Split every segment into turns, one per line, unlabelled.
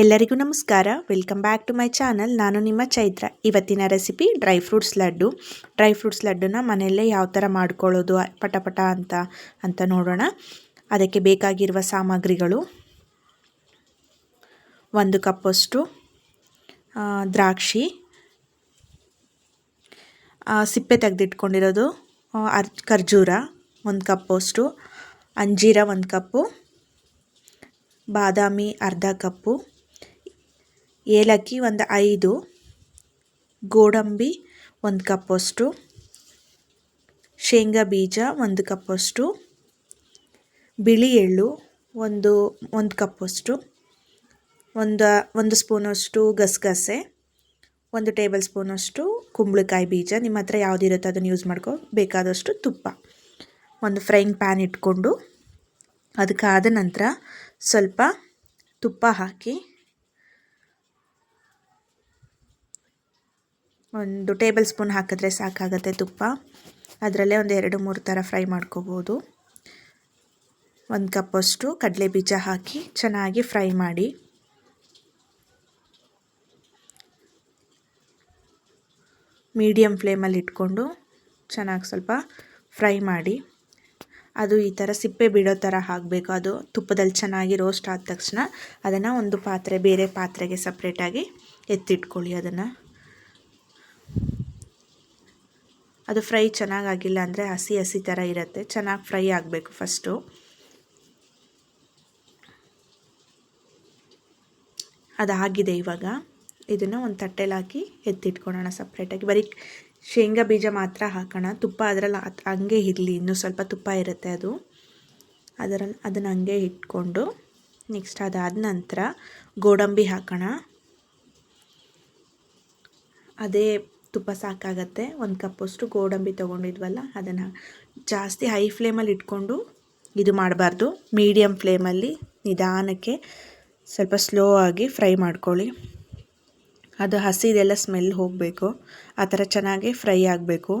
ಎಲ್ಲರಿಗೂ ನಮಸ್ಕಾರ. Welcome back to my channel ನಾನು ನಿಮ್ಮ ಚೈತ್ರ. ಇವತ್ತಿನ recipe dry fruits laddu. Dry fruits ಲಡ್ಡುನ ಮನೆಯಲ್ಲೇ ಯಾವ ಥರ ಮಾಡ್ಕೊಳ್ಳೋದು ಪಟ ಪಟ ಅಂತ ಅಂತ ನೋಡೋಣ. ಅದಕ್ಕೆ ಬೇಕಾಗಿರುವ ಸಾಮಗ್ರಿಗಳು. ಒಂದು ಕಪ್ಪಷ್ಟು ದ್ರಾಕ್ಷಿ. ಸಿಪ್ಪೆ ತೆಗೆದಿಟ್ಕೊಂಡಿರೋದು ಅರ್, ಖರ್ಜೂರ ಒಂದು ಕಪ್ಪಷ್ಟು. ಅಂಜೀರ ಒಂದು ಕಪ್ಪು. ಬಾದಾಮಿ ಅರ್ಧ ಕಪ್ಪು. ಏಲಕ್ಕಿ ಒಂದು ಐದು, ಗೋಡಂಬಿ ಒಂದು ಕಪ್ಪಷ್ಟು, ಶೇಂಗಾ ಬೀಜ ಒಂದು ಕಪ್ಪಷ್ಟು, ಬಿಳಿ ಎಳ್ಳು ಒಂದು ಒಂದು ಕಪ್ಪಷ್ಟು, ಒಂದು ಒಂದು ಸ್ಪೂನಷ್ಟು ಗಸಗಸೆ, ಒಂದು ಟೇಬಲ್ ಸ್ಪೂನಷ್ಟು ಕುಂಬಳಕಾಯಿ ಬೀಜ. ನಿಮ್ಮ ಹತ್ರ ಯಾವುದಿರುತ್ತೆ ಅದನ್ನು ಯೂಸ್ ಮಾಡ್ಕೋ, ಬೇಕಾದಷ್ಟು ತುಪ್ಪ. ಒಂದು ಫ್ರೈಯಿಂಗ್ ಪ್ಯಾನ್ ಇಟ್ಕೊಂಡು, ಅದಕ್ಕಾದ ನಂತರ ಸ್ವಲ್ಪ ತುಪ್ಪ ಹಾಕಿ ಒಂದು ಟೇಬಲ್ ಸ್ಪೂನ್ ಹಾಕಿದ್ರೆ ಸಾಕಾಗತ್ತೆ ತುಪ್ಪ. ಅದರಲ್ಲೇ ಒಂದು ಎರಡು, ಮೂರು ಥರ ಫ್ರೈ ಮಾಡ್ಕೋಬೋದು. ಒಂದು ಕಪ್ಪಷ್ಟು ಕಡಲೆ ಬೀಜ ಹಾಕಿ ಚೆನ್ನಾಗಿ ಫ್ರೈ ಮಾಡಿ. ಮೀಡಿಯಮ್ ಫ್ಲೇಮಲ್ಲಿ ಇಟ್ಕೊಂಡು ಚೆನ್ನಾಗಿ ಸ್ವಲ್ಪ ಫ್ರೈ ಮಾಡಿ. ಅದು ಈ ಥರ ಸಿಪ್ಪೆ ಬಿಡೋ ಥರ ಹಾಕಬೇಕು ಅದು ತುಪ್ಪದಲ್ಲಿ ಚೆನ್ನಾಗಿ ರೋಸ್ಟ್ ಆದ ತಕ್ಷಣ ಅದನ್ನು ಒಂದು ಪಾತ್ರೆ, ಬೇರೆ ಪಾತ್ರೆಗೆ ಸಪ್ರೇಟಾಗಿ ಎತ್ತಿಟ್ಕೊಳ್ಳಿ ಅದನ್ನು. ಅದು ಫ್ರೈ ಚೆನ್ನಾಗಾಗಿಲ್ಲ ಅಂದರೆ ಹಸಿ ಹಸಿ ಥರ ಇರುತ್ತೆ. ಚೆನ್ನಾಗಿ ಫ್ರೈ ಆಗಬೇಕು ಫಸ್ಟು. ಅದಾಗಿದೆ ಇವಾಗ. ಇದನ್ನು ಒಂದು ತಟ್ಟೆಲಿ ಹಾಕಿ ಎತ್ತಿಟ್ಕೊಳ್ಳೋಣ ಸಪ್ರೇಟಾಗಿ ಬರೀ ಶೇಂಗಾ ಬೀಜ ಮಾತ್ರ ಹಾಕೋಣ. ತುಪ್ಪ ಅದರಲ್ಲಿ ಹಂಗೆ ಇರಲಿ. ಇನ್ನೂ ಸ್ವಲ್ಪ ತುಪ್ಪ ಇರುತ್ತೆ ಅದು. ಅದರಲ್ಲಿ ಅದನ್ನು ಹಂಗೆ ಇಟ್ಕೊಂಡು ನೆಕ್ಸ್ಟ್ ಅದಾದ ನಂತರ ಗೋಡಂಬಿ ಹಾಕೋಣ. ಅದೇ ತುಪ್ಪ ಸಾಕಾಗತ್ತೆ. ಒಂದು ಕಪ್ಪಷ್ಟು ಗೋಡಂಬಿ ತೊಗೊಂಡಿದ್ವಲ್ಲ, ಅದನ್ನು ಜಾಸ್ತಿ ಹೈ ಫ್ಲೇಮಲ್ಲಿ ಇಟ್ಕೊಂಡು ಇದು ಮಾಡಬಾರ್ದು. ಮೀಡಿಯಮ್ ಫ್ಲೇಮಲ್ಲಿ ನಿಧಾನಕ್ಕೆ ಸ್ವಲ್ಪ ಸ್ಲೋ ಆಗಿ ಫ್ರೈ ಮಾಡ್ಕೊಳ್ಳಿ. ಅದು ಹಸಿದೆಲ್ಲ ಸ್ಮೆಲ್ ಹೋಗಬೇಕು. ಆ ಥರ ಚೆನ್ನಾಗಿ ಫ್ರೈ ಆಗಬೇಕು.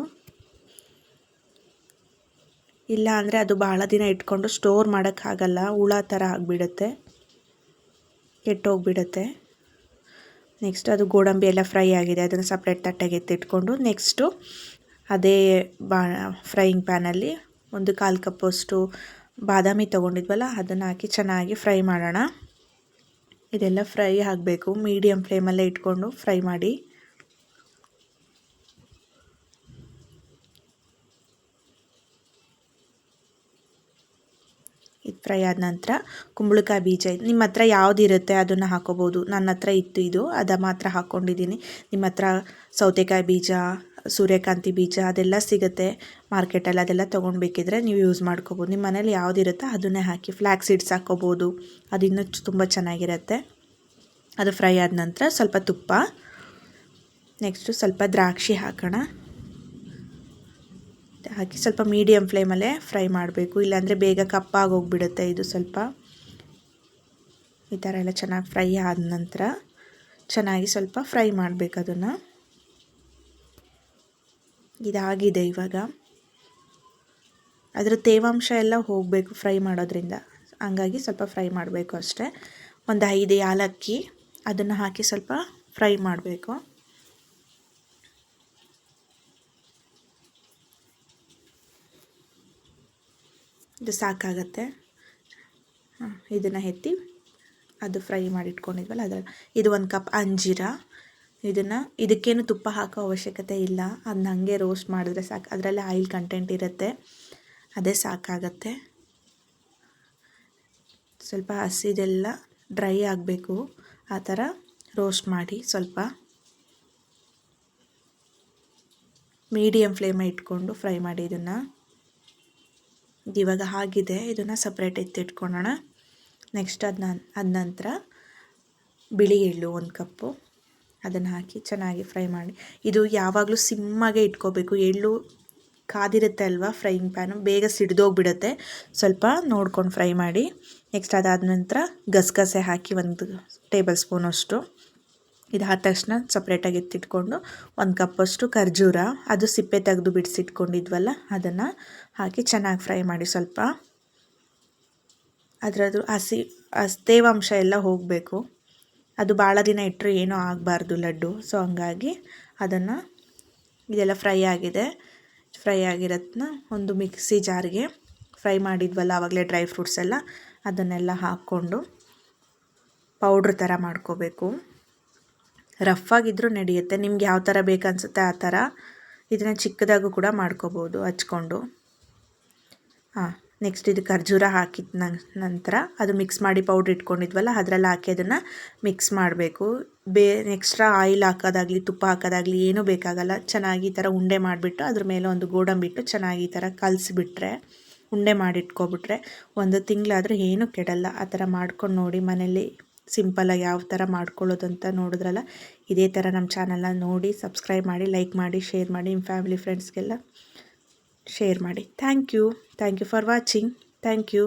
ಇಲ್ಲ ಅಂದರೆ ಅದು ಭಾಳ ದಿನ ಇಟ್ಕೊಂಡು ಸ್ಟೋರ್ ಮಾಡೋಕ್ಕಾಗಲ್ಲ. ಹುಳ ಥರ ಆಗಿಬಿಡುತ್ತೆ. ಕೆಟ್ಟೋಗ್ಬಿಡುತ್ತೆ. ನೆಕ್ಸ್ಟ್ ಅದು ಗೋಡಂಬಿ ಎಲ್ಲ ಫ್ರೈ ಆಗಿದೆ. ಅದನ್ನು ಸಪ್ರೇಟ್ ತಟ್ಟೆಗೆ ಎತ್ತಿಟ್ಕೊಂಡು ನೆಕ್ಸ್ಟು ಅದೇ ಬಾ ಫ್ರೈಯಿಂಗ್ ಪ್ಯಾನಲ್ಲಿ ಒಂದು ಕಾಲು ಕಪ್ಪಷ್ಟು ಬಾದಾಮಿ ತೊಗೊಂಡಿದ್ವಲ್ಲ, ಅದನ್ನು ಹಾಕಿ ಚೆನ್ನಾಗಿ ಫ್ರೈ ಮಾಡೋಣ. ಇದೆಲ್ಲ ಫ್ರೈ ಆಗಬೇಕು. ಮೀಡಿಯಮ್ ಫ್ಲೇಮಲ್ಲೇ ಇಟ್ಕೊಂಡು ಫ್ರೈ ಮಾಡಿ. ಇದು ಫ್ರೈ ಆದ ನಂತರ ಕುಂಬಳಕಾಯಿ ಬೀಜ, ನಿಮ್ಮ ಹತ್ರ ಯಾವುದಿರುತ್ತೆ ಅದನ್ನು ಹಾಕೋಬೋದು. ನನ್ನ ಹತ್ರ ಇತ್ತು ಇದು, ಅದ ಮಾತ್ರ ಹಾಕ್ಕೊಂಡಿದ್ದೀನಿ ನಿಮ್ಮ ಹತ್ರ ಸೌತೆಕಾಯಿ ಬೀಜ, ಸೂರ್ಯಕಾಂತಿ ಬೀಜ, ಅದೆಲ್ಲ ಸಿಗುತ್ತೆ ಮಾರ್ಕೆಟಲ್ಲಿ ಅದೆಲ್ಲ ತೊಗೊಳ್ಬೇಕಿದ್ರೆ ನೀವು ಯೂಸ್ ಮಾಡ್ಕೋಬೋದು. ನಿಮ್ಮ ಮನೇಲಿ ಯಾವುದಿರುತ್ತೋ ಅದನ್ನೇ ಹಾಕಿ ಫ್ಲ್ಯಾಕ್ ಸೀಡ್ಸ್ ಹಾಕ್ಕೋಬೋದು ಅದು ಇನ್ನೂ ತುಂಬ ಚೆನ್ನಾಗಿರುತ್ತೆ. ಅದು ಫ್ರೈ ಆದ ನಂತರ ಸ್ವಲ್ಪ ತುಪ್ಪ ನೆಕ್ಸ್ಟು ಸ್ವಲ್ಪ ದ್ರಾಕ್ಷಿ ಹಾಕೋಣ. ಹಾಕಿ ಸ್ವಲ್ಪ ಮೀಡಿಯಮ್ ಫ್ಲೇಮಲ್ಲೇ ಫ್ರೈ ಮಾಡಬೇಕು. ಇಲ್ಲಾಂದರೆ ಬೇಗ ಕಪ್ಪಾಗಿ ಹೋಗ್ಬಿಡುತ್ತೆ ಇದು ಸ್ವಲ್ಪ. ಈ ಥರ ಎಲ್ಲ ಚೆನ್ನಾಗಿ ಫ್ರೈ ಆದ ನಂತರ ಚೆನ್ನಾಗಿ ಸ್ವಲ್ಪ ಫ್ರೈ ಮಾಡಬೇಕು ಅದನ್ನು. ಇದಾಗಿದೆ ಇವಾಗ. ಅದರ ತೇವಾಂಶ ಎಲ್ಲ ಹೋಗಬೇಕು ಫ್ರೈ ಮಾಡೋದ್ರಿಂದ. ಹಂಗಾಗಿ ಸ್ವಲ್ಪ ಫ್ರೈ ಮಾಡಬೇಕು ಅಷ್ಟೇ. ಒಂದು ಐದು ಯಾಲಕ್ಕಿ ಅದನ್ನು ಹಾಕಿ ಸ್ವಲ್ಪ ಫ್ರೈ ಮಾಡಬೇಕು. ಇದು ಸಾಕಾಗತ್ತೆ. ಇದನ್ನು ಎತ್ತಿ ಅದು ಫ್ರೈ ಮಾಡಿ ಇಟ್ಕೊಂಡಿದ್ವಲ್ಲ ಅದರ ಇದು ಒಂದು ಕಪ್ ಅಂಜೀರ. ಇದನ್ನು, ಇದಕ್ಕೇನು ತುಪ್ಪ ಹಾಕೋ ಅವಶ್ಯಕತೆ ಇಲ್ಲ. ಅದನ್ನ ಹಾಗೆ ರೋಸ್ಟ್ ಮಾಡಿದ್ರೆ ಸಾಕು. ಅದರಲ್ಲಿ ಆಯಿಲ್ ಕಂಟೆಂಟ್ ಇರುತ್ತೆ. ಅದೇ ಸಾಕಾಗತ್ತೆ. ಸ್ವಲ್ಪ ಹಸಿದೆಲ್ಲ ಡ್ರೈ ಆಗಬೇಕು. ಆ ಥರ ರೋಸ್ಟ್ ಮಾಡಿ ಸ್ವಲ್ಪ ಮೀಡಿಯಮ್ ಫ್ಲೇಮ ಇಟ್ಕೊಂಡು ಫ್ರೈ ಮಾಡಿ ಇದನ್ನು. ಇವಾಗ ಆಗಿದೆ ಇದನ್ನು ಸಪ್ರೇಟ್ ಎತ್ತಿಟ್ಕೊಳ್ಳೋಣ ನೆಕ್ಸ್ಟ್ ಅದನ್ನ ಅದ ನಂತರ ಬಿಳಿ ಎಳ್ಳು ಒಂದು ಕಪ್ಪು. ಅದನ್ನು ಹಾಕಿ ಚೆನ್ನಾಗಿ ಫ್ರೈ ಮಾಡಿ. ಇದು ಯಾವಾಗಲೂ ಸಿಮ್ಮಾಗೆ ಇಟ್ಕೋಬೇಕು. ಎಳ್ಳು ಕಾದಿರುತ್ತೆ ಅಲ್ವಾ ಫ್ರೈಯಿಂಗ್ ಪ್ಯಾನು? ಬೇಗ ಸಿಡ್ದೋಗ್ಬಿಡುತ್ತೆ. ಸ್ವಲ್ಪ ನೋಡ್ಕೊಂಡು ಫ್ರೈ ಮಾಡಿ. ನೆಕ್ಸ್ಟ್ ಅದಾದ ನಂತರ ಗಸಗಸೆ ಹಾಕಿ ಒಂದು ಟೇಬಲ್ ಸ್ಪೂನಷ್ಟು ಇದಾದ ತಕ್ಷಣ ಸಪ್ರೇಟಾಗಿ ಎತ್ತಿಟ್ಕೊಂಡು ಒಂದು ಕಪ್ಪಷ್ಟು ಖರ್ಜೂರ, ಅದು ಸಿಪ್ಪೆ ತೆಗೆದು ಬಿಡಿಸಿಟ್ಕೊಂಡಿದ್ವಲ್ಲ, ಅದನ್ನು ಹಾಕಿ ಚೆನ್ನಾಗಿ ಫ್ರೈ ಮಾಡಿ ಸ್ವಲ್ಪ. ಅದರದ್ದು ಹಸಿ ಹಸಿ, ತೇವಾಂಶ ಎಲ್ಲ ಹೋಗಬೇಕು. ಅದು ಭಾಳ ದಿನ ಇಟ್ಟರೆ ಏನೂ ಆಗಬಾರ್ದು ಲಡ್ಡು ಸೊ ಹಂಗಾಗಿ ಅದನ್ನು ಇದೆಲ್ಲ ಫ್ರೈ ಆಗಿದೆ. ಫ್ರೈ ಆಗಿರೋದನ್ನ ಒಂದು ಮಿಕ್ಸಿ ಜಾರ್ಗೆ ಫ್ರೈ ಮಾಡಿದ್ವಲ್ಲ ಆವಾಗಲೇ ಡ್ರೈ ಫ್ರೂಟ್ಸ್ ಎಲ್ಲ, ಅದನ್ನೆಲ್ಲ ಹಾಕ್ಕೊಂಡು ಪೌಡ್ರ್ ಥರ ಮಾಡ್ಕೋಬೇಕು. ರಫ್ ಆಗಿದ್ದರೂ ನಡೆಯುತ್ತೆ. ನಿಮ್ಗೆ ಯಾವ ಥರ ಬೇಕನ್ಸುತ್ತೆ ಆ ಥರ ಇದನ್ನು ಚಿಕ್ಕದಾಗೂ ಕೂಡ ಮಾಡ್ಕೋಬೋದು, ಹಚ್ಕೊಂಡು. ಹಾಂ ನೆಕ್ಸ್ಟ್ ಇದು ಖರ್ಜೂರ ಹಾಕಿದ ನಂತರ ಅದು ಮಿಕ್ಸ್ ಮಾಡಿ ಪೌಡ್ರ್ ಇಟ್ಕೊಂಡಿದ್ವಲ್ಲ, ಅದರಲ್ಲಿ ಹಾಕಿ ಅದನ್ನು ಮಿಕ್ಸ್ ಮಾಡಬೇಕು. ಬೇ ಎಕ್ಸ್ಟ್ರಾ ಆಯಿಲ್ ಹಾಕೋದಾಗಲಿ, ತುಪ್ಪ ಹಾಕೋದಾಗಲಿ ಏನೂ ಬೇಕಾಗಲ್ಲ. ಚೆನ್ನಾಗಿ ಈ ಥರ ಉಂಡೆ ಮಾಡಿಬಿಟ್ಟು ಅದ್ರ ಮೇಲೆ ಒಂದು ಗೋಡಂಬಿಟ್ಟು ಚೆನ್ನಾಗಿ ಈ ಥರ ಕಲಸಿಬಿಟ್ರೆ, ಉಂಡೆ ಮಾಡಿಟ್ಕೊಬಿಟ್ರೆ ಒಂದು ತಿಂಗಳಾದರೂ ಏನೂ ಕೆಡಲ್ಲ. ಆ ಥರ ಮಾಡ್ಕೊಂಡು ನೋಡಿ ಮನೇಲಿ. ಸಿಂಪಲಾಗಿ ಯಾವ ಥರ ಮಾಡ್ಕೊಳ್ಳೋದು ಅಂತ ನೋಡಿದ್ರಲ್ಲ, ಇದೇ ಥರ ನಮ್ಮ ಚಾನಲ್ನ ನೋಡಿ ಸಬ್ಸ್ಕ್ರೈಬ್ ಮಾಡಿ ಲೈಕ್ ಮಾಡಿ ಶೇರ್ ಮಾಡಿ ನಿಮ್ಮ ಫ್ಯಾಮಿಲಿ ಫ್ರೆಂಡ್ಸ್ಗೆಲ್ಲ ಶೇರ್ ಮಾಡಿ. Thank you thank you for watching thank you